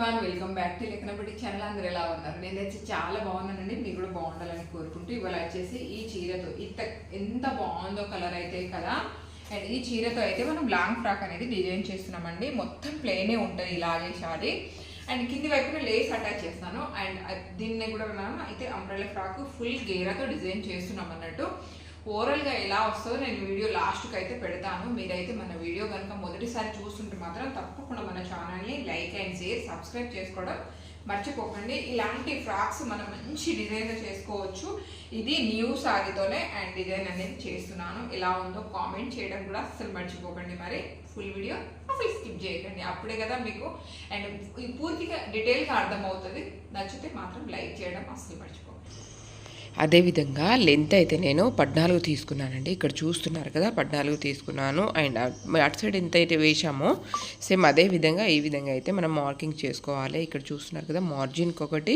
Everyone welcome back to లెక్కనపటి channel అందరు ఎలా ఉన్నారు? నేనైతే చాలా బాగున్నానండి. మీరు కూడా బాగుండాలని కోరుకుంటూ ఇవాళ వచ్చేసి ఈ చీరతో ఇంత ఎంత బాగుందో కలర్ అయితే కదా? అండ్ ఈ చీరతో అయితే మనం లాంగ్ ఫ్రాక్ అనేది డిజైన్ చేస్తున్నామండి. మొత్తం ప్లేనే ఉంటుంది ఇలాగే షాడీ అండ్ కింది వైపున లేస్ అటాచ్ చేస్తాను. అండ్ uh, దీన్ని కూడా మనం అయితే అంబ్రెల్లా ఫ్రాక్ ఫుల్ గేరాతో డిజైన్ చేస్తున్నాం అన్నట్టు. ఓవరాల్గా ఎలా వస్తుందో నేను వీడియో లాస్ట్కి అయితే పెడతాను. మీరైతే మన వీడియో కనుక మొదటిసారి చూస్తుంటే మాత్రం తప్పకుండా మన ఛానల్ని లైక్ అండ్ షేర్ సబ్స్క్రైబ్ చేసుకోవడం మర్చిపోకండి. ఇలాంటి ఫ్రాక్స్ మనం మంచి డిజైన్గా చేసుకోవచ్చు. ఇది న్యూ సారీతోనే అండ్ డిజైన్ అనేది చేస్తున్నాను. ఎలా ఉందో కామెంట్ చేయడం కూడా అస్సలు మర్చిపోకండి మరి. ఫుల్ వీడియో అసలు స్కిప్ చేయకండి. అప్పుడే కదా మీకు అండ్ పూర్తిగా డీటెయిల్గా అర్థమవుతుంది. నచ్చితే మాత్రం లైక్ చేయడం అస్సలు మర్చిపోకండి అదేవిధంగా లెంత్ అయితే నేను పద్నాలుగు తీసుకున్నానండి. ఇక్కడ చూస్తున్నారు కదా పద్నాలుగు తీసుకున్నాను. అండ్ అటు సైడ్ ఎంత అయితే వేసామో సేమ్ అదే విధంగా ఈ విధంగా అయితే మనం మార్కింగ్ చేసుకోవాలి. ఇక్కడ చూస్తున్నారు కదా మార్జిన్కి ఒకటి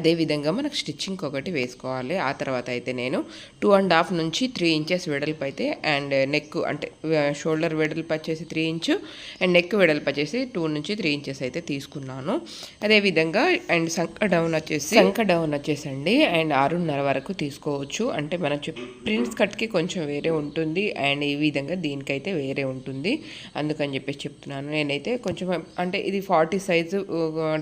అదే విధంగా మనకు స్టిచ్చింగ్ ఒకటి వేసుకోవాలి. ఆ తర్వాత అయితే నేను టూ అండ్ హాఫ్ నుంచి త్రీ ఇంచెస్ వెడల్పు అయితే అండ్ నెక్ అంటే షోల్డర్ వెడల్పు వచ్చేసి త్రీ ఇంచు అండ్ నెక్ వెడల్పు వచ్చేసి టూ నుంచి త్రీ ఇంచెస్ అయితే తీసుకున్నాను. అదేవిధంగా అండ్ సంక డౌన్ వచ్చేసి సంక డౌన్ వచ్చేసండి. అండ్ ఆరున్నర వరకు తీసుకోవచ్చు. అంటే మన ప్రింట్స్ కట్కి కొంచెం వేరే ఉంటుంది. అండ్ ఈ విధంగా దీనికైతే వేరే ఉంటుంది. అందుకని చెప్పేసి చెప్తున్నాను. నేనైతే కొంచెం అంటే ఇది ఫార్టీ సైజు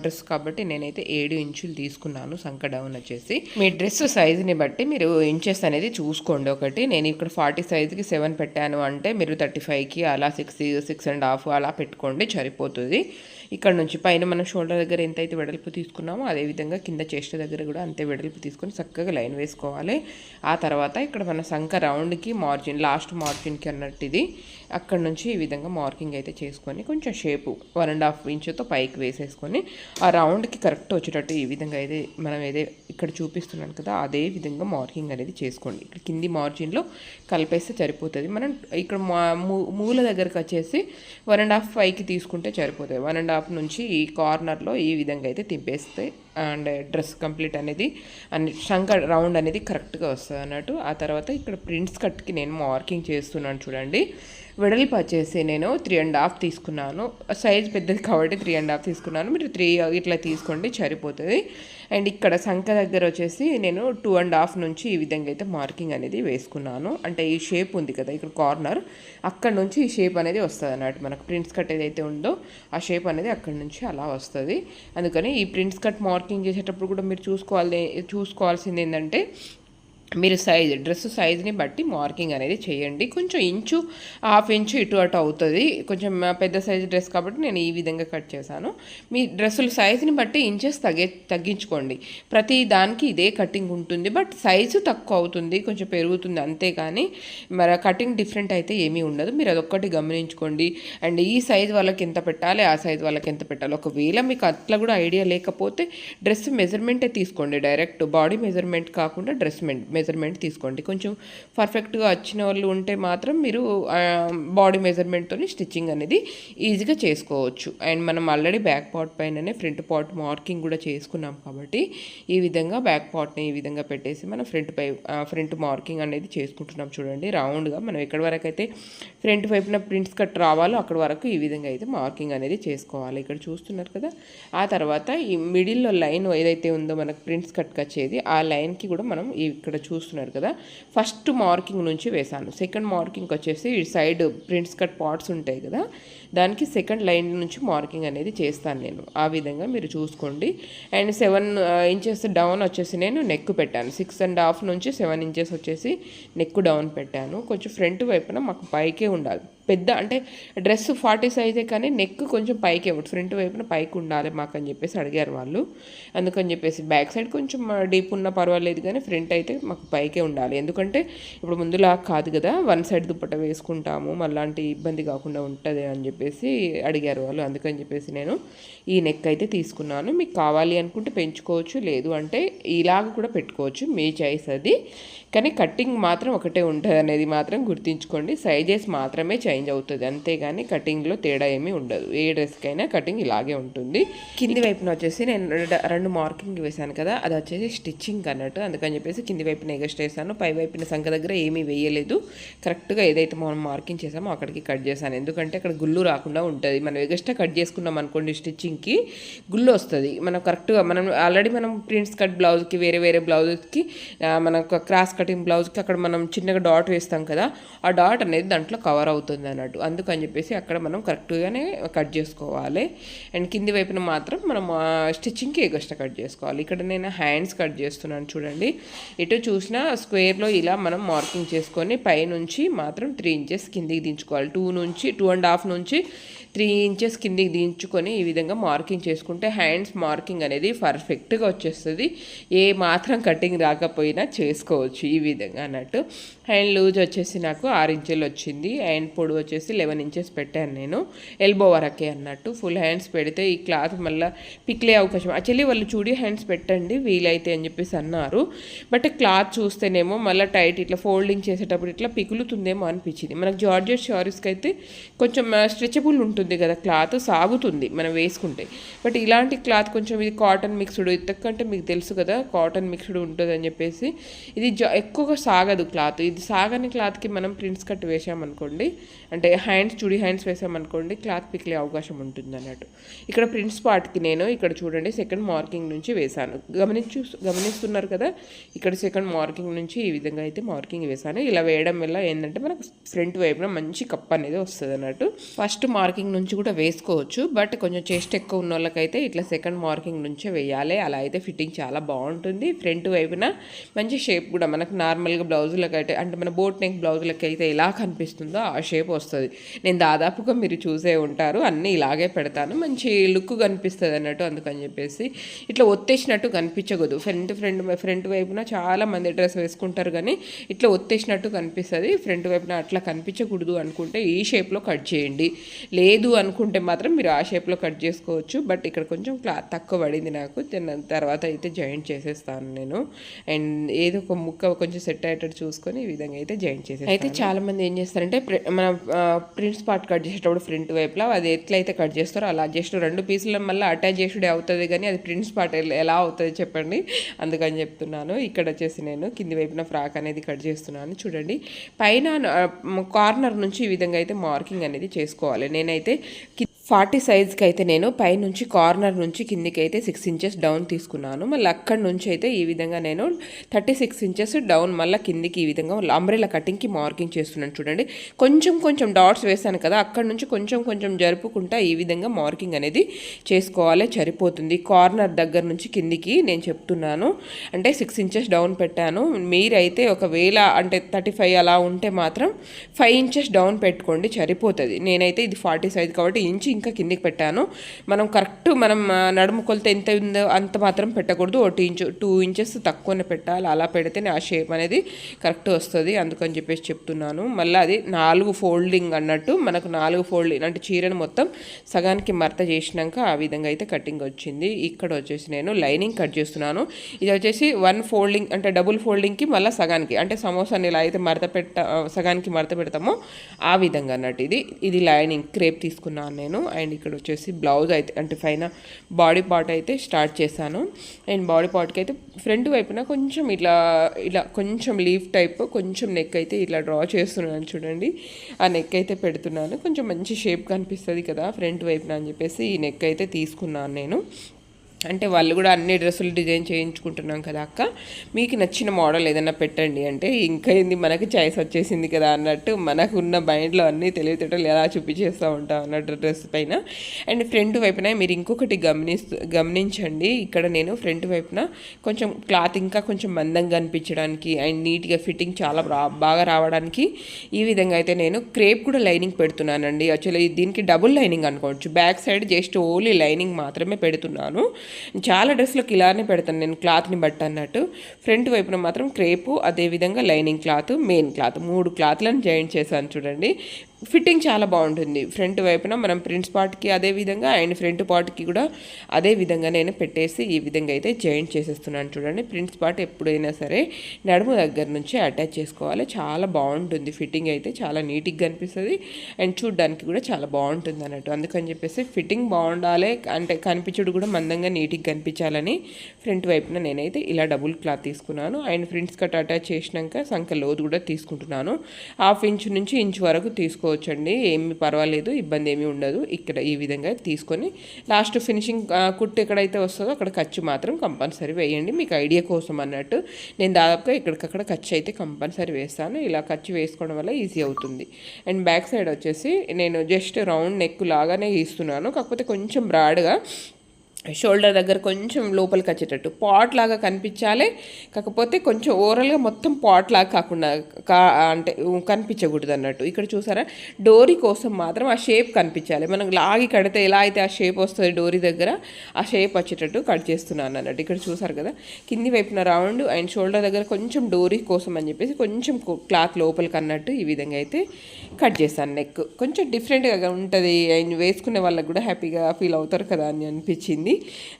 డ్రెస్ కాబట్టి నేనైతే ఏడు ఇంచులు తీసుకున్నాను సంక డౌన్ వచ్చేసి. మీ డ్రెస్ సైజుని బట్టి మీరు ఇంచెస్ అనేది చూసుకోండి ఒకటి. నేను ఇక్కడ ఫార్టీ సైజుకి సెవెన్ పెట్టాను అంటే మీరు థర్టీ ఫైవ్కి అలా సిక్స్ సిక్స్ అండ్ హాఫ్ అలా పెట్టుకోండి సరిపోతుంది. ఇక్కడ నుంచి పైన మనం షోల్డర్ దగ్గర ఎంత అయితే వెడల్పు తీసుకున్నామో అదేవిధంగా కింద చేష్ట దగ్గర కూడా అంతే వెడల్పు తీసుకొని చక్కగా లైన్ వేసుకోవాలి. ఆ తర్వాత ఇక్కడ మన సంఖ రౌండ్కి మార్జిన్ లాస్ట్ మార్జిన్కి అన్నట్టు ఇది. అక్కడ నుంచి ఈ విధంగా మార్కింగ్ అయితే చేసుకొని కొంచెం షేపు వన్ అండ్ హాఫ్ ఇంచుతో పైకి వేసేసుకొని ఆ రౌండ్కి కరెక్ట్ వచ్చేటట్టు ఈ విధంగా అయితే మనం ఏదే ఇక్కడ చూపిస్తున్నాను కదా అదే విధంగా మార్కింగ్ అనేది చేసుకోండి. ఇక్కడ కింది మార్జిన్లో కలిపేస్తే సరిపోతుంది. మనం ఇక్కడ మా- మూ- మూల దగ్గరకు వచ్చేసి వన్ అండ్ హాఫ్ పైకి తీసుకుంటే సరిపోతుంది. వన్ అండ్ హాఫ్ నుంచి ఈ కార్నర్లో ఈ విధంగా అయితే తిప్పేస్తే అండ్ డ్రెస్ కంప్లీట్ అనేది అన్ని శంఖ రౌండ్ అనేది కరెక్ట్గా వస్తుంది అన్నట్టు ఆ తర్వాత ఇక్కడ ప్రింట్స్ కట్కి నేను మార్కింగ్ చేస్తున్నాను చూడండి. వెడల్పు వచ్చేసి నేను త్రీ అండ్ హాఫ్ తీసుకున్నాను. సైజ్ పెద్దది కాబట్టి త్రీ అండ్ హాఫ్ తీసుకున్నాను. మీరు త్రీ ఇట్లా తీసుకోండి సరిపోతుంది. అండ్ ఇక్కడ సంఖ దగ్గర వచ్చేసి నేను టూ అండ్ హాఫ్ నుంచి ఈ విధంగా అయితే మార్కింగ్ అనేది వేసుకున్నాను. అంటే ఈ షేప్ ఉంది కదా ఇక్కడ కార్నర్ అక్కడ నుంచి ఈ షేప్ అనేది వస్తుంది అన్నట్టు మనకు ప్రింట్స్ కట్ ఏదైతే ఉందో ఆ షేప్ అనేది అక్కడ నుంచి అలా వస్తుంది. అందుకని ఈ ప్రింట్స్ కట్ మార్కింగ్ చేసేటప్పుడు కూడా మీరు చూసుకోవాలి చూసుకోవాల్సింది ఏంటంటే మీరు సైజ్ డ్రెస్ సైజ్ని బట్టి మార్కింగ్ అనేది చేయండి. కొంచెం ఇంచు హాఫ్ ఇంచు ఇటు అటు అవుతుంది. కొంచెం పెద్ద సైజ్ డ్రెస్ కాబట్టి నేను ఈ విధంగా కట్ చేశాను. మీ డ్రెస్సుల సైజుని బట్టి ఇంచెస్ తగ్గే తగ్గించుకోండి. ప్రతి దానికి ఇదే కటింగ్ ఉంటుంది. బట్ సైజు తక్కువ అవుతుంది కొంచెం పెరుగుతుంది అంతేగాని మరి కటింగ్ డిఫరెంట్ అయితే ఏమీ ఉండదు. మీరు అదొక్కటి గమనించుకోండి. అండ్ ఈ సైజ్ వాళ్ళకి ఎంత పెట్టాలి ఆ సైజ్ వాళ్ళకి ఎంత పెట్టాలి. ఒకవేళ మీకు అట్లా కూడా ఐడియా లేకపోతే డ్రెస్ మెజర్మెంటే తీసుకోండి. డైరెక్ట్ బాడీ మెజర్మెంట్ కాకుండా డ్రెస్ మెజర్మెంట్ మెజర్మెంట్ తీసుకోండి. కొంచెం పర్ఫెక్ట్గా వచ్చిన వాళ్ళు ఉంటే మాత్రం మీరు బాడీ మెజర్మెంట్తో స్టిచ్చింగ్ అనేది ఈజీగా చేసుకోవచ్చు. అండ్ మనం ఆల్రెడీ బ్యాక్ పార్ట్ పైననే ఫ్రంట్ పార్ట్ మార్కింగ్ కూడా చేసుకున్నాం కాబట్టి ఈ విధంగా బ్యాక్ పార్ట్ని ఈ విధంగా పెట్టేసి మనం ఫ్రంట్ పై ఫ్రంట్ మార్కింగ్ అనేది చేసుకుంటున్నాం చూడండి. రౌండ్గా మనం ఎక్కడి వరకు అయితే ఫ్రంట్ వైపున ప్రింట్స్ కట్ రావాలో అక్కడ వరకు ఈ విధంగా అయితే మార్కింగ్ అనేది చేసుకోవాలి. ఇక్కడ చూస్తున్నారు కదా? ఆ తర్వాత ఈ మిడిల్లో లైన్ ఏదైతే ఉందో మనకు ప్రింట్స్ కట్ వచ్చేది ఆ లైన్కి కూడా మనం ఇక్కడ ఇక్కడ చూస్తున్నారు కదా. ఫస్ట్ మార్కింగ్ నుంచి వేసాను సెకండ్ మార్కింగ్ వచ్చేసి సైడ్ ప్రింట్స్ కట్ పార్ట్స్ ఉంటాయి కదా. దానికి సెకండ్ లైన్ నుంచి మార్కింగ్ అనేది చేస్తాను నేను. ఆ విధంగా మీరు చూసుకోండి. అండ్ సెవెన్ ఇంచెస్ డౌన్ వచ్చేసి నేను నెక్ పెట్టాను. సిక్స్ అండ్ హాఫ్ నుంచి సెవెన్ ఇంచెస్ వచ్చేసి నెక్ డౌన్ పెట్టాను. కొంచెం ఫ్రంట్ వైపున మాకు పైకే ఉండాలి. పెద్ద అంటే డ్రెస్ ఫార్టీ సైజే కానీ నెక్ కొంచెం పైకి ఇవ్వడు ఫ్రంట్ వైపున పైకి ఉండాలి మాకు అని చెప్పేసి అడిగారు వాళ్ళు. అందుకని చెప్పేసి బ్యాక్ సైడ్ కొంచెం డీప్ ఉన్నా పర్వాలేదు కానీ ఫ్రంట్ అయితే మాకు పైకే ఉండాలి. ఎందుకంటే ఇప్పుడు ముందులా కాదు కదా వన్ సైడ్ దుప్పట వేసుకుంటాము. మళ్ళాంటి ఇబ్బంది కాకుండా ఉంటుంది అని చెప్పి చెప్పేసి అడిగారు వాళ్ళు. అందుకని చెప్పేసి నేను ఈ నెక్ అయితే తీసుకున్నాను. మీకు కావాలి అనుకుంటే పెంచుకోవచ్చు లేదు అంటే ఇలాగ కూడా పెట్టుకోవచ్చు. మీ చాయిస్ అది. కానీ కట్టింగ్ మాత్రం ఒకటే ఉంటుంది అనేది మాత్రం గుర్తుంచుకోండి. సైజెస్ మాత్రమే చేంజ్ అవుతుంది. అంతేగాని కటింగ్లో తేడా ఏమీ ఉండదు. ఏ డ్రెస్కైనా కటింగ్ ఇలాగే ఉంటుంది. కింది వైపున వచ్చేసి నేను రెడ- మార్కింగ్ వేశాను కదా అది వచ్చేసి స్టిచ్చింగ్ అన్నట్టు. అందుకని చెప్పేసి కింది వైపున ఎగస్ట్ వేసాను పై వైపున సంఖ దగ్గర ఏమీ వేయలేదు. కరెక్ట్గా ఏదైతే మనం మార్కింగ్ చేసామో అక్కడికి కట్ చేశాను. ఎందుకంటే అక్కడ గుళ్ళు రాకుండా ఉంటుంది. మనం ఎగస్ట్రా కట్ చేసుకున్నాం అనుకోండి స్టిచ్చింగ్కి గుళ్ళు వస్తుంది. మనం కరెక్ట్గా మనం ఆల్రెడీ మనం ప్రింట్స్ కట్ బ్లౌజ్కి వేరే వేరే బ్లౌజెస్కి మనం క్రాస్ కటింగ్ బ్లౌజ్కి అక్కడ మనం చిన్నగా డాట్ వేస్తాం కదా ఆ డాట్ అనేది దాంట్లో కవర్ అవుతుంది అన్నట్టు. అందుకని చెప్పేసి అక్కడ మనం కరెక్ట్గానే కట్ చేసుకోవాలి. అండ్ కింది వైపున మాత్రం మనం స్టిచ్చింగ్కి ఎగస్ట్రా కట్ చేసుకోవాలి. ఇక్కడ నేను హ్యాండ్స్ కట్ చేస్తున్నాను చూడండి. ఎటు చూసినా స్క్వేర్లో ఇలా మనం మార్కింగ్ చేసుకొని పైనుంచి మాత్రం త్రీ ఇంచెస్ కిందికి దించుకోవాలి. టూ నుంచి టూ అండ్ హాఫ్ నుంచి త్రీ ఇంచెస్ కిందికి దించుకొని ఈ విధంగా మార్కింగ్ చేసుకుంటే హ్యాండ్స్ మార్కింగ్ అనేది పర్ఫెక్ట్గా వచ్చేస్తుంది. ఏ మాత్రం కటింగ్ రాకపోయినా చేసుకోవచ్చు. ఈ విధంగా అన్నట్టు హ్యాండ్ లూజ్ వచ్చేసి నాకు ఆరు ఇంచెలు వచ్చింది. అండ్ పొడవు వచ్చేసి లెవెన్ ఇంచెస్ పెట్టాను నేను. ఎల్బో వరకే అన్నట్టు ఫుల్ హ్యాండ్స్ పెడితే ఈ క్లాత్ మళ్ళీ పిక్లే అవకాశం. యాక్చువల్లీ వాళ్ళు చూడి హ్యాండ్స్ పెట్టండి వీలైతే అని చెప్పేసి అన్నారు. బట్ క్లాత్ చూస్తేనేమో మళ్ళీ టైట్ ఇట్లా ఫోల్డింగ్ చేసేటప్పుడు ఇట్లా పిగులుతుందేమో అనిపించింది. మనకు జార్జెట్ షారీస్కి అయితే కొంచెం స్ట్రెచబుల్ ఉంటుంది కదా క్లాత్ సాగుతుంది మనం వేసుకుంటే. బట్ ఇలాంటి క్లాత్ కొంచెం ఇది కాటన్ మిక్స్డ్ ఇంతకంటే మీకు తెలుసు కదా కాటన్ మిక్స్డ్ ఉంటుంది అని చెప్పేసి. ఇది జా ఎక్కువగా సాగదు క్లాత్. ఇది సాగని క్లాత్కి మనం ప్రింట్స్ కట్ వేసామనుకోండి అంటే హ్యాండ్స్ చుడి హ్యాండ్స్ వేసామనుకోండి క్లాత్ పిక్లే అవకాశం ఉంటుంది అన్నట్టు ఇక్కడ ప్రింట్స్ పార్ట్కి నేను ఇక్కడ చూడండి సెకండ్ మార్కింగ్ నుంచి వేశాను. గమనించు గమనిస్తున్నారు కదా ఇక్కడ సెకండ్ మార్కింగ్ నుంచి ఈ విధంగా అయితే మార్కింగ్ వేశాను. ఇలా వేయడం వల్ల ఏంటంటే మనకు ఫ్రంట్ వైపున మంచి కప్ అనేది వస్తుంది అన్నట్టు ఫస్ట్ మార్కింగ్ నుంచి కూడా వేసుకోవచ్చు బట్ కొంచెం చెస్ట్ ఎక్కువ ఉన్న వాళ్ళకైతే ఇట్లా సెకండ్ మార్కింగ్ నుంచే వేయాలి. అలా అయితే ఫిట్టింగ్ చాలా బాగుంటుంది. ఫ్రంట్ వైపున మంచి షేప్ కూడా మనకు నార్మల్గా బ్లౌజులకు అయితే అంటే అంటే మన బోట్ నెక్ బ్లౌజులకి అయితే ఎలా కనిపిస్తుందో ఆ షేప్ వస్తుంది. నేను దాదాపుగా మీరు చూసే ఉంటారు అన్నీ ఇలాగే పెడతాను. మంచి లుక్ కనిపిస్తుంది అన్నట్టు అందుకని చెప్పేసి ఇట్లా ఒత్తేసినట్టు కనిపించకూడదు. ఫ్రంట్ ఫ్రంట్ ఫ్రంట్ వైపున చాలా మంది డ్రెస్ వేసుకుంటారు కానీ ఇట్లా ఒత్తేసినట్టు కనిపిస్తుంది. ఫ్రంట్ వైపున అట్లా కనిపించకూడదు అనుకుంటే ఈ షేప్లో కట్ చేయండి. లేదు అనుకుంటే మాత్రం మీరు ఆ షేప్లో కట్ చేసుకోవచ్చు. బట్ ఇక్కడ కొంచెం క్లాత్ తక్కువ పడింది నాకు. తర్వాత అయితే జాయింట్ చేసేస్తాను నేను. అండ్ ఏదో ఒక ముక్క కొంచెం సెట్ అయ్యేటట్టు చూసుకొని విధంగా అయితే జాయిన్ చేసేది అయితే చాలా మంది ఏం చేస్తారంటే ప్రి- మన ప్రింట్స్ పార్ట్ కట్ చేసేటప్పుడు ఫ్రంట్ వైపులో అది ఎట్లయితే కట్ చేస్తారో అలా జస్ట్ రెండు పీసుల మళ్ళీ అటాచ్ చేసుడే అవుతుంది కానీ అది ప్రింట్స్ పార్ట్ ఎలా అవుతుంది చెప్పండి. అందుకని చెప్తున్నాను. ఇక్కడ వచ్చేసి నేను కింది వైపున ఫ్రాక్ అనేది కట్ చేస్తున్నాను. చూడండి. పైన కార్నర్ నుంచి ఈ విధంగా అయితే మార్కింగ్ అనేది చేసుకోవాలి. నేనైతే ఫార్టీ సైజ్కి అయితే నేను పైనుంచి కార్నర్ నుంచి కిందికి అయితే సిక్స్ ఇంచెస్ డౌన్ తీసుకున్నాను. మళ్ళీ అక్కడి నుంచి అయితే ఈ విధంగా నేను థర్టీ సిక్స్ ఇంచెస్ డౌన్ మళ్ళీ కిందికి ఈ విధంగా అంబ్రెలా కటింగ్కి మార్కింగ్ చేస్తున్నాను చూడండి. కొంచెం కొంచెం డాట్స్ వేసాను కదా అక్కడ నుంచి కొంచెం కొంచెం జరుపుకుంటా ఈ విధంగా మార్కింగ్ అనేది చేసుకోవాలి సరిపోతుంది. కార్నర్ దగ్గర నుంచి కిందికి నేను చెప్తున్నాను. అంటే సిక్స్ ఇంచెస్ డౌన్ పెట్టాను. మీరైతే ఒకవేళ అంటే థర్టీ ఫైవ్ అలా ఉంటే మాత్రం ఫైవ్ ఇంచెస్ డౌన్ పెట్టుకోండి సరిపోతుంది. నేనైతే ఇది ఫార్టీ సైజ్ కాబట్టి ఇంచు ఇంకా కిందికి పెట్టాను. మనం కరెక్ట్ మనం నడుము కొలత ఎంత ఉందో అంత మాత్రం పెట్టకూడదు. ఒకటి ఇంచు టూ ఇంచెస్ తక్కువనే పెట్టాలి. అలా పెడితేనే ఆ షేప్ అనేది కరెక్ట్ వస్తుంది అందుకని చెప్పేసి చెప్తున్నాను. మళ్ళీ అది నాలుగు ఫోల్డింగ్ అన్నట్టు మనకు నాలుగు ఫోల్డింగ్ అంటే చీరను మొత్తం సగానికి మరత చేసినాక ఆ విధంగా అయితే కటింగ్ వచ్చింది. ఇక్కడ వచ్చేసి నేను లైనింగ్ కట్ చేస్తున్నాను. ఇది వచ్చేసి వన్ ఫోల్డింగ్ అంటే డబుల్ ఫోల్డింగ్కి మళ్ళీ సగానికి అంటే సమోసాని ఇలా అయితే మడత పెట్ట సగానికి మడత పెడతామో ఆ విధంగా అన్నట్టు ఇది. ఇది లైనింగ్ క్రేప్ తీసుకున్నాను నేను. అండ్ ఇక్కడ వచ్చేసి బ్లౌజ్ అయితే అంటే పైన బాడీ పార్ట్ అయితే స్టార్ట్ చేశాను. అండ్ బాడీ పార్ట్కి అయితే ఫ్రంట్ వైపున కొంచెం ఇట్లా ఇలా కొంచెం లీఫ్ టైప్ కొంచెం నెక్ అయితే ఇట్లా డ్రా చేస్తున్నాను చూడండి. ఆ నెక్ అయితే పెడుతున్నాను. కొంచెం మంచి షేప్ కనిపిస్తుంది కదా ఫ్రంట్ వైపున అని చెప్పేసి ఈ నెక్ అయితే తీసుకున్నాను నేను. అంటే వాళ్ళు కూడా అన్ని డ్రెస్సులు డిజైన్ చేయించుకుంటున్నాం కదా అక్క. మీకు నచ్చిన మోడల్ ఏదైనా పెట్టండి. అంటే ఇంకా ఏంది మనకి చాయిస్ వచ్చేసింది కదా అన్నట్టు మనకు ఉన్న మైండ్లో అన్నీ తెలివితేటలు ఎలా చూపించేస్తూ ఉంటాం అన్నట్టు డ్రెస్ పైన. అండ్ ఫ్రంట్ వైపున మీరు ఇంకొకటి గమనిస్తూ గమనించండి. ఇక్కడ నేను ఫ్రంట్ వైపున కొంచెం క్లాత్ ఇంకా కొంచెం మందంగా అనిపించడానికి అండ్ నీట్గా ఫిట్టింగ్ చాలా బాగా రావడానికి ఈ విధంగా అయితే నేను క్రేప్ కూడా లైనింగ్ పెడుతున్నానండి. యాక్చువల్లీ దీనికి డబుల్ లైనింగ్ అనుకోవచ్చు. Back side just only lining మాత్రమే పెడుతున్నాను. చాలా డ్రెస్లకు ఇలానే పెడతాను నేను క్లాత్ని బట్టి అన్నట్టు. ఫ్రంట్ వైపున మాత్రం క్రేపు అదేవిధంగా లైనింగ్ క్లాత్ మెయిన్ క్లాత్ మూడు క్లాత్లను జాయింట్ చేశాను చూడండి. ఫిట్టింగ్ చాలా బాగుంటుంది. ఫ్రంట్ వైపున మనం ప్రింట్స్ పార్ట్కి అదే విధంగా అండ్ ఫ్రంట్ పార్ట్కి కూడా అదే విధంగా నేను పెట్టేసి ఈ విధంగా అయితే జాయింట్ చేసేస్తున్నాను చూడండి. ప్రింట్స్ పార్ట్ ఎప్పుడైనా సరే నడుము దగ్గర నుంచి అటాచ్ చేసుకోవాలి. చాలా బాగుంటుంది. ఫిట్టింగ్ అయితే చాలా నీట్గా కనిపిస్తుంది. అండ్ చూడడానికి కూడా చాలా బాగుంటుంది అన్నట్టు. అందుకని చెప్పేసి ఫిట్టింగ్ బాగుండాలి అంటే కనిపించుడు కూడా మందంగా నీట్గా కనిపించాలని ఫ్రంట్ వైపున నేనైతే ఇలా డబుల్ క్లాత్ తీసుకున్నాను. అండ్ ఫ్రంట్స్ కట్ అటాచ్ చేసినాక సంఖ్య లోతు కూడా తీసుకుంటున్నాను. హాఫ్ ఇంచ్ నుంచి ఇంచ్ వరకు తీసుకో తీసుకోవచ్చండి. ఏమి పర్వాలేదు ఇబ్బంది ఏమీ ఉండదు. ఇక్కడ ఈ విధంగా తీసుకొని లాస్ట్ ఫినిషింగ్ కుట్టు ఎక్కడైతే వస్తుందో అక్కడ ఖర్చు మాత్రం కంపల్సరీ వేయండి. మీకు ఐడియా కోసం అన్నట్టు నేను దాదాపుగా ఇక్కడికక్కడ ఖర్చు అయితే కంపల్సరీ వేస్తాను. ఇలా ఖర్చు వేసుకోవడం వల్ల ఈజీ అవుతుంది. అండ్ బ్యాక్ సైడ్ వచ్చేసి నేను జస్ట్ రౌండ్ నెక్ లాగానే గీస్తున్నాను. కాకపోతే కొంచెం బ్రాడ్గా షోల్డర్ దగ్గర కొంచెం లోపలికి వచ్చేటట్టు పాట్ లాగా కనిపించాలి. కాకపోతే కొంచెం ఓవరాల్గా మొత్తం పాట్ లాగా కాకుండా కా అంటే కనిపించకూడదు అన్నట్టు. ఇక్కడ చూసారా? డోరీ కోసం మాత్రం ఆ షేప్ కనిపించాలి. మనం లాగి కడితే ఎలా అయితే ఆ షేప్ వస్తుంది డోరీ దగ్గర ఆ షేప్ వచ్చేటట్టు కట్ చేస్తున్నాను అన్నట్టు. ఇక్కడ చూసారు కదా? కింది వైపున రౌండ్ అండ్ షోల్డర్ దగ్గర కొంచెం డోరీ కోసం అని చెప్పేసి కొంచెం క్లాత్ లోపలికి అన్నట్టు ఈ విధంగా అయితే కట్ చేశాను నెక్. కొంచెం డిఫరెంట్గా ఉంటుంది. అండ్ వేసుకునే వాళ్ళకి కూడా హ్యాపీగా ఫీల్ అవుతారు కదా అని అనిపించింది.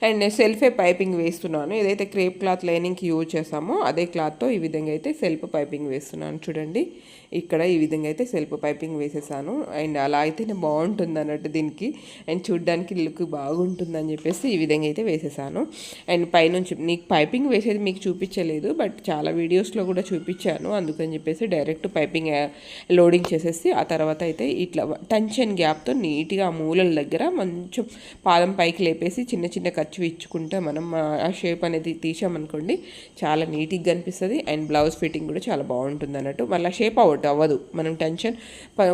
అండ్ సెల్ఫే పైపింగ్ వేస్తున్నాను. ఏదైతే క్రేప్ క్లాత్ లైనింగ్కి యూజ్ చేసామో అదే క్లాత్తో ఈ విధంగా అయితే సెల్ఫ్ పైపింగ్ వేస్తున్నాను. చూడండి ఇక్కడ ఈ విధంగా అయితే సెల్ఫ్ పైపింగ్ వేసేసాను. అండ్ అలా అయితేనే బాగుంటుంది అన్నట్టు దీనికి. అండ్ చూడ్డానికి లుక్ బాగుంటుందని చెప్పేసి ఈ విధంగా అయితే వేసేసాను. అండ్ పైనుంచి నీకు పైపింగ్ వేసేది మీకు చూపించలేదు బట్ చాలా వీడియోస్లో కూడా చూపించాను. అందుకని చెప్పేసి డైరెక్ట్ పైపింగ్ లోడింగ్ చేసేసి ఆ తర్వాత అయితే ఇట్లా టెన్షన్ గ్యాప్తో నీట్గా ఆ మూలల దగ్గర కొంచెం పాదం పైకి లేపేసి చిన్న చిన్న చిన్న ఖర్చు ఇచ్చుకుంటే మనం ఆ- ఆ షేప్ అనేది తీసామనుకోండి చాలా నీట్గా కనిపిస్తుంది అండ్ బ్లౌజ్ ఫిట్టింగ్ కూడా చాలా బాగుంటుంది అన్నట్టు. మళ్ళీ షేప్ అవుట్ అవ్వదు. మనం టెన్షన్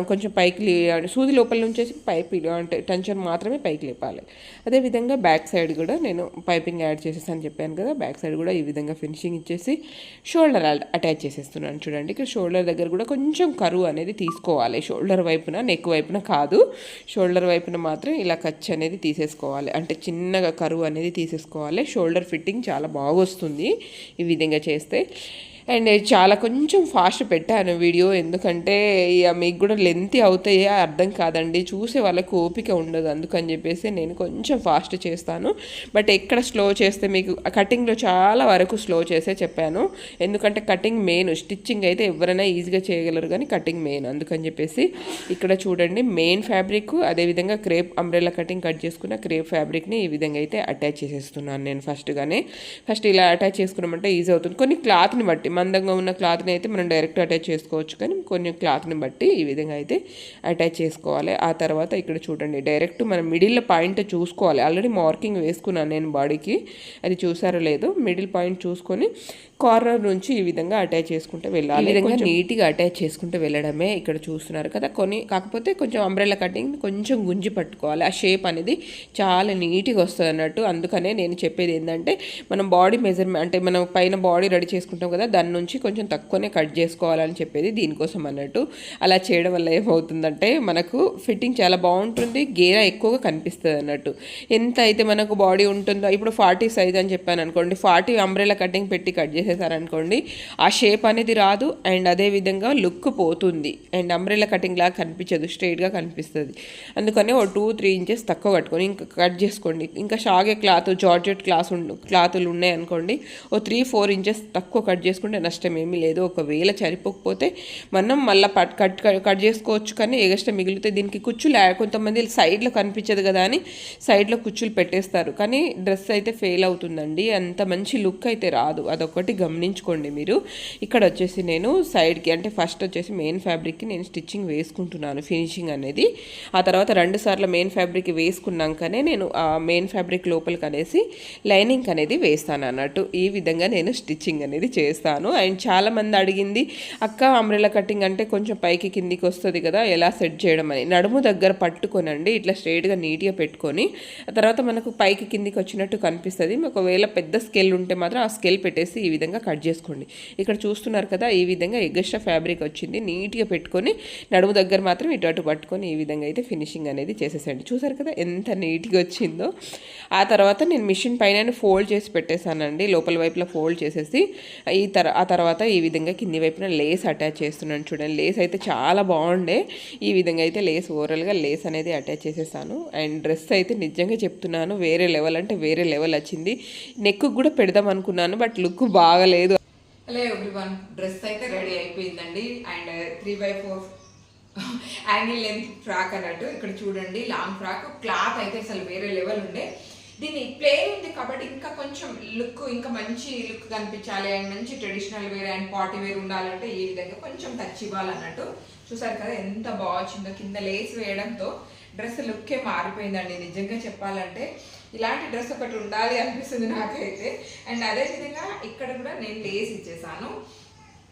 కొంచెం పైకి సూది లోపల నుంచేసి పైప్ అంటే టెన్షన్ మాత్రమే పైకి లేపాలి. అదేవిధంగా బ్యాక్ సైడ్ కూడా నేను పైపింగ్ యాడ్ చేసేసాను చెప్పాను కదా బ్యాక్ సైడ్ కూడా ఈ విధంగా ఫినిషింగ్ ఇచ్చేసి షోల్డర్ అటాచ్ చేసేస్తున్నాను చూడండి. ఇక్కడ షోల్డర్ దగ్గర కూడా కొంచెం కరువు అనేది తీసుకోవాలి. షోల్డర్ వైపున నెక్ వైపున కాదు. షోల్డర్ వైపున మాత్రం ఇలా ఖర్చు అనేది తీసేసుకోవాలి. అంటే చిన్న చిన్నగా కరువు అనేది తీసేసుకోవాలి. షోల్డర్ ఫిట్టింగ్ చాలా బాగా వస్తుంది ఈ విధంగా చేస్తే. అండ్ చాలా కొంచెం ఫాస్ట్ పెట్టాను వీడియో ఎందుకంటే ఇక మీకు కూడా లెంత్ అవుతాయి అర్థం కాదండి. చూసే వాళ్ళకి ఓపిక ఉండదు. అందుకని చెప్పేసి నేను కొంచెం ఫాస్ట్ చేస్తాను. బట్ ఎక్కడ స్లో చేస్తే మీకు కటింగ్లో చాలా వరకు స్లో చేసే చెప్పాను. ఎందుకంటే కటింగ్ మెయిన్ స్టిచ్చింగ్ అయితే ఎవరైనా ఈజీగా చేయగలరు కానీ కటింగ్ మెయిన్. అందుకని చెప్పేసి ఇక్కడ చూడండి మెయిన్ ఫ్యాబ్రిక్ అదేవిధంగా క్రేప్ అంబ్రెల్లా కటింగ్ కట్ చేసుకున్న క్రేప్ ఫ్యాబ్రిక్ని ఈ విధంగా అయితే అటాచ్ చేసేస్తున్నాను నేను ఫస్ట్గానే. ఫస్ట్ ఇలా అటాచ్ చేసుకున్నామంటే ఈజీ అవుతుంది. కొన్ని క్లాత్ని బట్టి మందంగా ఉన్న క్లాత్ని అయితే మనం డైరెక్ట్ అటాచ్ చేసుకోవచ్చు. కానీ కొన్ని క్లాత్ని బట్టి ఈ విధంగా అయితే అటాచ్ చేసుకోవాలి. ఆ తర్వాత ఇక్కడ చూడండి డైరెక్ట్ మనం మిడిల్ పాయింట్ చూసుకోవాలి. ఆల్రెడీ మార్కింగ్ వేసుకున్నాను నేను బాడీకి. అది చూసారో లేదో మిడిల్ పాయింట్ చూసుకొని కార్నర్ నుంచి ఈ విధంగా అటాచ్ చేసుకుంటూ వెళ్ళాలి. ఈ విధంగా నీట్గా అటాచ్ చేసుకుంటూ వెళ్ళడమే ఇక్కడ చూస్తున్నారు కదా. కొన్ని కాకపోతే కొంచెం అంబ్రెల్లా కటింగ్ కొంచెం గుంజి పట్టుకోవాలి. ఆ షేప్ అనేది చాలా నీట్గా వస్తుంది అన్నట్టు. అందుకనే నేను చెప్పేది ఏంటంటే మనం బాడీ మెజర్మెంట్ అంటే మనం పైన బాడీ రెడీ చేసుకుంటాం కదా దాని నుంచి కొంచెం తక్కువనే కట్ చేసుకోవాలని చెప్పేది దీనికోసం అన్నట్టు అలా చేయడం వల్ల ఏమవుతుందంటే మనకు ఫిట్టింగ్ చాలా బాగుంటుంది గేర ఎక్కువగా కనిపిస్తుంది అన్నట్టు. ఎంత అయితే మనకు బాడీ ఉంటుందో ఇప్పుడు ఫార్టీ సైజ్ అని చెప్పాను అనుకోండి ఫార్టీ అంబ్రెలా కటింగ్ పెట్టి కట్ చేసేసారనుకోండి ఆ షేప్ అనేది రాదు అండ్ అదే విధంగా లుక్ పోతుంది. అండ్ అంబ్రెలా కటింగ్ లాగా కనిపించదు స్ట్రైట్గా కనిపిస్తుంది. అందుకని ఓ టూ త్రీ ఇంచెస్ తక్కువ కట్టుకొని ఇంకా కట్ చేసుకోండి. ఇంకా షాగే క్లాత్ జార్జెట్ క్లాస్ క్లాతులు ఉన్నాయి అనుకోండి ఓ త్రీ ఫోర్ ఇంచెస్ తక్కువ కట్ చేసుకుంటే నష్టం ఏమీ లేదు. ఒకవేళ చనిపోకపోతే మనం మళ్ళీ పట్ కట్ కట్ చేసుకోవచ్చు కానీ ఎగస్ట్రా మిగిలితే దీనికి కుచ్చులు కొంతమంది సైడ్లో కనిపించదు కదా అని సైడ్లో కుచ్చులు పెట్టేస్తారు. కానీ డ్రెస్ అయితే ఫెయిల్ అవుతుందండి. అంత మంచి లుక్ అయితే రాదు. అదొకటి గమనించుకోండి మీరు. ఇక్కడ వచ్చేసి నేను సైడ్కి అంటే ఫస్ట్ వచ్చేసి మెయిన్ ఫ్యాబ్రిక్కి నేను స్టిచ్చింగ్ వేసుకుంటున్నాను. ఫినిషింగ్ అనేది. ఆ తర్వాత రెండు సార్లు మెయిన్ ఫ్యాబ్రిక్ వేసుకున్నాకనే నేను ఆ మెయిన్ ఫ్యాబ్రిక్ లోపలికి అనేసి లైనింగ్ అనేది వేస్తాను అన్నట్టు. ఈ విధంగా నేను స్టిచ్చింగ్ అనేది చేస్తాను. అండ్ చాలా మంది అడిగింది అక్క అంబ్రెలా కటింగ్ అంటే కొంచెం పైకి కిందికి వస్తుంది కదా ఎలా సెట్ చేయడం అని. నడుము దగ్గర పట్టుకొనండి ఇట్లా స్ట్రైట్గా నీట్గా పెట్టుకొని ఆ తర్వాత మనకు పైకి కిందికి వచ్చినట్టు కనిపిస్తుంది. ఒకవేళ పెద్ద స్కేల్ ఉంటే మాత్రం ఆ స్కేల్ పెట్టేసి ఈ విధంగా కట్ చేసుకోండి. ఇక్కడ చూస్తున్నారు కదా ఈ విధంగా ఎగస్ట్రా ఫ్యాబ్రిక్ వచ్చింది నీట్గా పెట్టుకొని నడుము దగ్గర మాత్రం ఇటు అటు పట్టుకొని ఈ విధంగా అయితే ఫినిషింగ్ అనేది చేసేసండి చూసారు కదా ఎంత నీట్గా వచ్చిందో. ఆ తర్వాత నేను మిషన్ పైన ఫోల్డ్ చేసి పెట్టేశానండి లోపల వైపులా ఫోల్డ్ చేసేసి ఈ తర ఆ తర్వాత ఈ విధంగా కింది వైపున లేస్ అటాచ్ చేస్తున్నాను. చూడండి లేస్ అయితే చాలా బాగుండే. ఈ విధంగా అయితే లేస్ ఓవరాల్గా లేస్ అనేది అటాచ్ చేసేసాను. అండ్ డ్రెస్ అయితే నిజంగా చెప్తున్నాను వేరే లెవెల్ అంటే వేరే లెవెల్ వచ్చింది. నెక్ కూడా పెడదాం అనుకున్నాను బట్ లుక్ బాగలేదు. హలో ఎవ్రీవన్ డ్రెస్ అయితే రెడీ అయిపోయిందండి. And three by four angle length frock అన్నట్టు. ఇక్కడ చూడండి లాంగ్ ఫ్రాక్ క్లాత్ అయితే అసలు వేరే లెవెల్ ఉండే. దీని ప్లేన్ ఉంది కాబట్టి ఇంకా కొంచెం లుక్ ఇంకా మంచి లుక్ కనిపించాలి అండ్ మంచి traditional wear and party wear ఉండాలంటే ఈ విధంగా కొంచెం టచ్ ఇవ్వాలన్నట్టు. చూసారు కదా ఎంత బాగా వచ్చిందో కింద లేస్ వేయడంతో డ్రెస్ లుక్కే మారిపోయిందండి. నిజంగా చెప్పాలంటే ఇలాంటి డ్రెస్ ఒకటి ఉండాలి అనిపిస్తుంది నాకైతే. అండ్ అదే విధంగా ఇక్కడ కూడా నేను లేస్ ఇచ్చేసాను.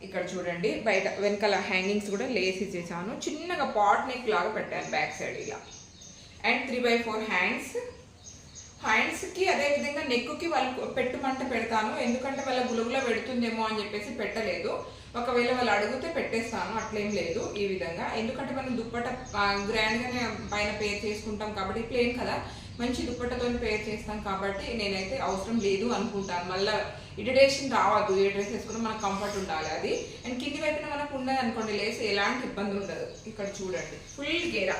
ఇక్కడ చూడండి బయట వెనకాల హ్యాంగింగ్స్ కూడా లేస్ ఇచ్చేసాను. చిన్నగా పాట్ నెక్ లాగా పెట్టాను బ్యాక్ సైడ్ ఇలా. And three by four hands హ్యాండ్స్కి అదే విధంగా నెక్కి వాళ్ళు పెట్టుమంట పెడతాను. ఎందుకంటే వాళ్ళ గులుగులో పెడుతుందేమో అని చెప్పేసి పెట్టలేదు. ఒకవేళ వాళ్ళు అడిగితే పెట్టేస్తాను. అట్లేం లేదు ఈ విధంగా. ఎందుకంటే మనం దుప్పట గ్రాండ్గానే పైన పేర్ చేసుకుంటాం కాబట్టి ప్లేన్ కదా. మంచి దుప్పటతో పేర్ చేస్తాం కాబట్టి నేనైతే అవసరం లేదు అనుకుంటాను. మళ్ళీ ఇరిటేషన్ రావద్దు. ఏ డ్రెస్ వేసుకున్నా మనకు కంఫర్ట్ ఉండాలి అది. అండ్ కింది వైపున మనకు ఉండదు అనుకోండి లేసి ఎలాంటి ఇబ్బంది ఉండదు. ఇక్కడ చూడండి. ఫుల్ గేరా.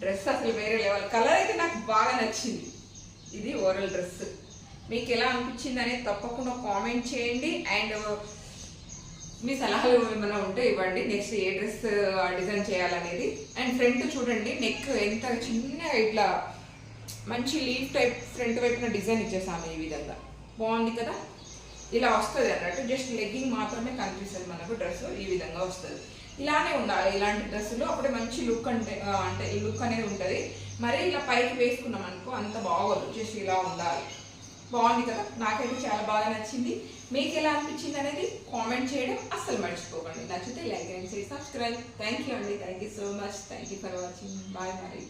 డ్రెస్ అసలు వేరే లెవెల్. కలర్ అయితే నాకు బాగా నచ్చింది. ఇది ఓరల్ డ్రెస్ మీకు ఎలా అనిపించింది అనేది తప్పకుండా కామెంట్ చేయండి. అండ్ uh, మీ సలహాలు ఏమైనా ఉంటే ఇవ్వండి. నెక్స్ట్ ఏ డ్రెస్ డిజైన్ చేయాలనేది. అండ్ ఫ్రంట్ చూడండి. నెక్ ఎంత చిన్నగా ఇట్లా మంచి లీఫ్ టైప్ ఫ్రంట్ వైపున డిజైన్ ఇచ్చేసాము ఈ విధంగా. బాగుంది కదా? ఇలా వస్తుంది అన్నట్టు. జస్ట్ లెగ్గింగ్ మాత్రమే కనిపిస్తుంది మనకు డ్రెస్ ఈ విధంగా వస్తుంది. ఇలానే ఉండాలి. ఇలాంటి డ్రెస్సులు అప్పుడే మంచి లుక్ అంటే అంటే ఈ లుక్ అనేది ఉంటుంది. మరి ఇలా పైకి వేసుకున్నాం అనుకో అంత బాగోదు. జస్ట్ ఇలా ఉండాలి. బాగుంది కదా? నాకైతే చాలా బాగా నచ్చింది. మీకు ఎలా అనిపించింది అనేది కామెంట్ చేయడం అస్సలు మర్చిపోకండి. నచ్చితే like and subscribe. Thank you అండి. Thank you so much thank you for watching bye మరి